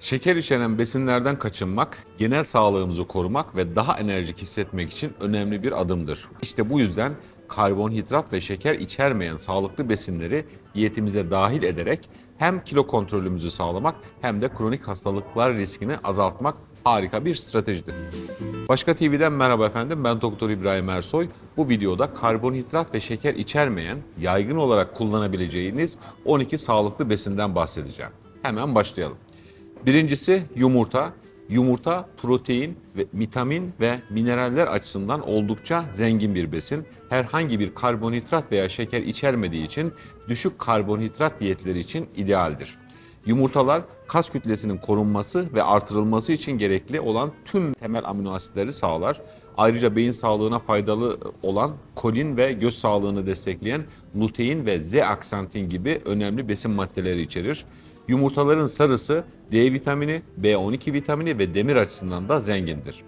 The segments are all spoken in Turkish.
Şeker içeren besinlerden kaçınmak, genel sağlığımızı korumak ve daha enerjik hissetmek için önemli bir adımdır. İşte bu yüzden karbonhidrat ve şeker içermeyen sağlıklı besinleri diyetimize dahil ederek hem kilo kontrolümüzü sağlamak hem de kronik hastalıklar riskini azaltmak harika bir stratejidir. Başka TV'den merhaba efendim ben Doktor İbrahim Ersoy. Bu videoda karbonhidrat ve şeker içermeyen yaygın olarak kullanabileceğiniz 12 sağlıklı besinden bahsedeceğim. Hemen başlayalım. Birincisi yumurta. Yumurta protein ve vitamin ve mineraller açısından oldukça zengin bir besin. Herhangi bir karbonhidrat veya şeker içermediği için düşük karbonhidrat diyetleri için idealdir. Yumurtalar kas kütlesinin korunması ve artırılması için gerekli olan tüm temel amino asitleri sağlar. Ayrıca beyin sağlığına faydalı olan kolin ve göz sağlığını destekleyen lutein ve zeaksantin gibi önemli besin maddeleri içerir. Yumurtaların sarısı D vitamini, B12 vitamini ve demir açısından da zengindir.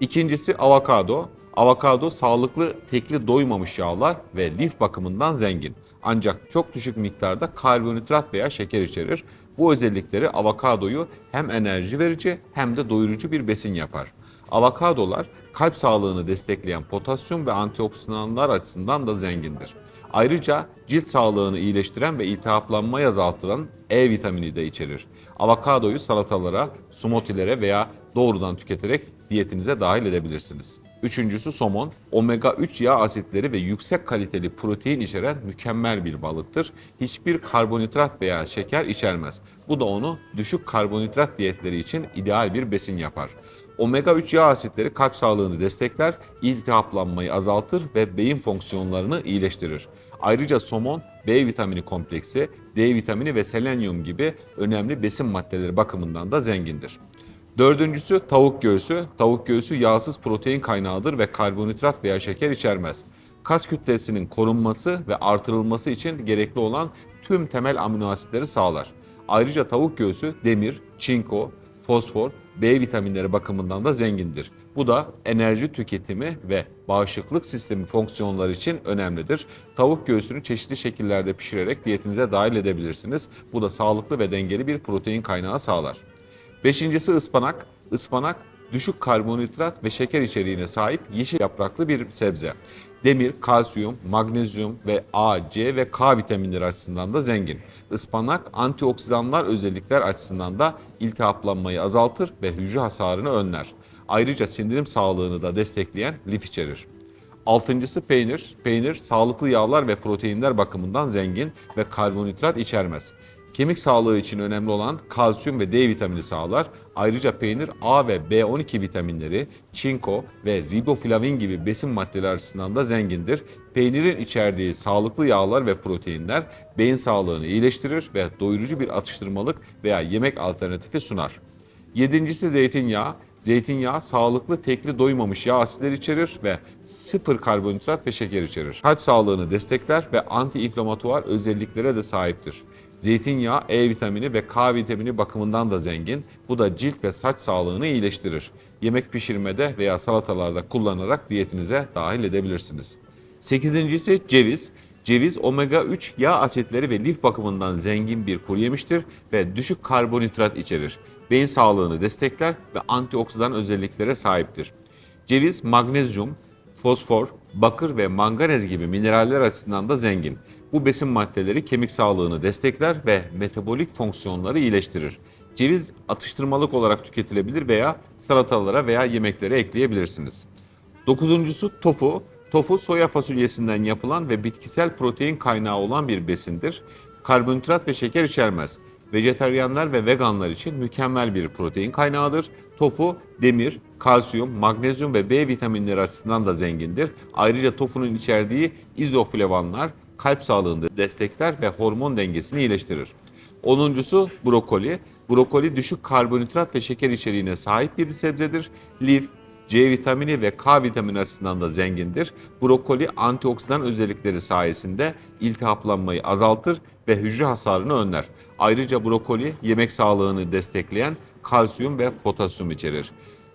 İkincisi avokado. Avokado sağlıklı tekli doymamış yağlar ve lif bakımından zengin. Ancak çok düşük miktarda karbonhidrat veya şeker içerir. Bu özellikleri avokadoyu hem enerji verici hem de doyurucu bir besin yapar. Avokadolar kalp sağlığını destekleyen potasyum ve antioksidanlar açısından da zengindir. Ayrıca cilt sağlığını iyileştiren ve iltihaplanmayı azaltıran E vitamini de içerir. Avokadoyu salatalara, smoothie'lere veya doğrudan tüketerek diyetinize dahil edebilirsiniz. Üçüncüsü somon. Omega 3 yağ asitleri ve yüksek kaliteli protein içeren mükemmel bir balıktır. Hiçbir karbonhidrat veya şeker içermez. Bu da onu düşük karbonhidrat diyetleri için ideal bir besin yapar. Omega 3 yağ asitleri kalp sağlığını destekler, iltihaplanmayı azaltır ve beyin fonksiyonlarını iyileştirir. Ayrıca somon, B vitamini kompleksi, D vitamini ve selenyum gibi önemli besin maddeleri bakımından da zengindir. Dördüncüsü tavuk göğsü. Tavuk göğsü yağsız protein kaynağıdır ve karbonhidrat veya şeker içermez. Kas kütlesinin korunması ve artırılması için gerekli olan tüm temel amino asitleri sağlar. Ayrıca tavuk göğsü demir, çinko, fosfor, B vitaminleri bakımından da zengindir. Bu da enerji tüketimi ve bağışıklık sistemi fonksiyonları için önemlidir. Tavuk göğsünü çeşitli şekillerde pişirerek diyetinize dahil edebilirsiniz. Bu da sağlıklı ve dengeli bir protein kaynağı sağlar. Beşincisi ıspanak. Ispanak düşük karbonhidrat ve şeker içeriğine sahip yeşil yapraklı bir sebze. Demir, kalsiyum, magnezyum ve A, C ve K vitaminleri açısından da zengin. Ispanak antioksidanlar özellikler açısından da iltihaplanmayı azaltır ve hücre hasarını önler. Ayrıca sindirim sağlığını da destekleyen lif içerir. Altıncısı peynir. Peynir sağlıklı yağlar ve proteinler bakımından zengin ve karbonhidrat içermez. Kemik sağlığı için önemli olan kalsiyum ve D vitamini sağlar. Ayrıca peynir A ve B12 vitaminleri, çinko ve riboflavin gibi besin maddeleri açısından da zengindir. Peynirin içerdiği sağlıklı yağlar ve proteinler beyin sağlığını iyileştirir ve doyurucu bir atıştırmalık veya yemek alternatifi sunar. Yedincisi zeytinyağı. Zeytinyağı sağlıklı tekli doymamış yağ asitleri içerir ve sıfır karbonhidrat ve şeker içerir. Kalp sağlığını destekler ve antiinflamatuar özelliklere de sahiptir. Zeytinyağı E vitamini ve K vitamini bakımından da zengin. Bu da cilt ve saç sağlığını iyileştirir. Yemek pişirmede veya salatalarda kullanarak diyetinize dahil edebilirsiniz. Sekizincisi ceviz. Ceviz omega 3 yağ asitleri ve lif bakımından zengin bir kuru yemiştir ve düşük karbonhidrat içerir. Beyin sağlığını destekler ve antioksidan özelliklere sahiptir. Ceviz magnezyum, fosfor, bakır ve manganez gibi mineraller açısından da zengin. Bu besin maddeleri kemik sağlığını destekler ve metabolik fonksiyonları iyileştirir. Ceviz atıştırmalık olarak tüketilebilir veya salatalara veya yemeklere ekleyebilirsiniz. Dokuzuncusu tofu. Tofu soya fasulyesinden yapılan ve bitkisel protein kaynağı olan bir besindir. Karbonhidrat ve şeker içermez. Vejeteryanlar ve veganlar için mükemmel bir protein kaynağıdır. Tofu demir, kalsiyum, magnezyum ve B vitaminleri açısından da zengindir. Ayrıca tofunun içerdiği izoflavanlar kalp sağlığını destekler ve hormon dengesini iyileştirir. Onuncusu brokoli. Brokoli düşük karbonhidrat ve şeker içeriğine sahip bir sebzedir. Lif, C vitamini ve K vitamini açısından da zengindir. Brokoli antioksidan özellikleri sayesinde iltihaplanmayı azaltır ve hücre hasarını önler. Ayrıca brokoli yemek sağlığını destekleyen kalsiyum ve potasyum içerir.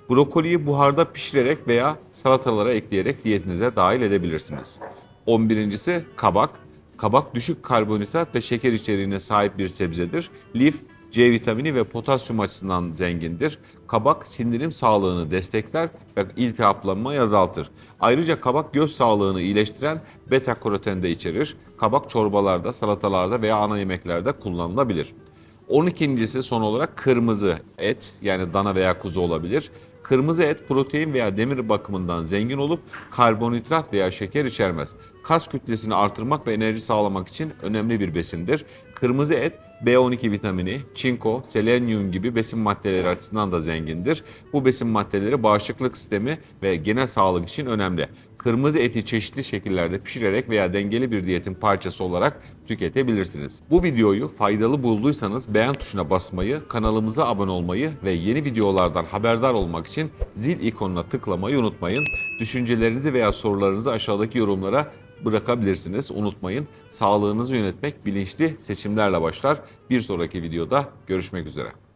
Brokoliyi buharda pişirerek veya salatalara ekleyerek diyetinize dahil edebilirsiniz. 11.si kabak. Kabak düşük karbonhidrat ve şeker içeriğine sahip bir sebzedir. Lif, C vitamini ve potasyum açısından zengindir. Kabak sindirim sağlığını destekler ve iltihaplanmayı azaltır. Ayrıca kabak göz sağlığını iyileştiren beta karoten de içerir. Kabak çorbalarda, salatalarda veya ana yemeklerde kullanılabilir. 12.si son olarak kırmızı et yani dana veya kuzu olabilir. Kırmızı et protein veya demir bakımından zengin olup karbonhidrat veya şeker içermez. Kas kütlesini artırmak ve enerji sağlamak için önemli bir besindir. Kırmızı et B12 vitamini, çinko, selenyum gibi besin maddeleri açısından da zengindir. Bu besin maddeleri bağışıklık sistemi ve genel sağlık için önemli. Kırmızı eti çeşitli şekillerde pişirerek veya dengeli bir diyetin parçası olarak tüketebilirsiniz. Bu videoyu faydalı bulduysanız beğen tuşuna basmayı, kanalımıza abone olmayı ve yeni videolardan haberdar olmak için zil ikonuna tıklamayı unutmayın. Düşüncelerinizi veya sorularınızı aşağıdaki yorumlara bırakabilirsiniz. Unutmayın, sağlığınızı yönetmek bilinçli seçimlerle başlar. Bir sonraki videoda görüşmek üzere.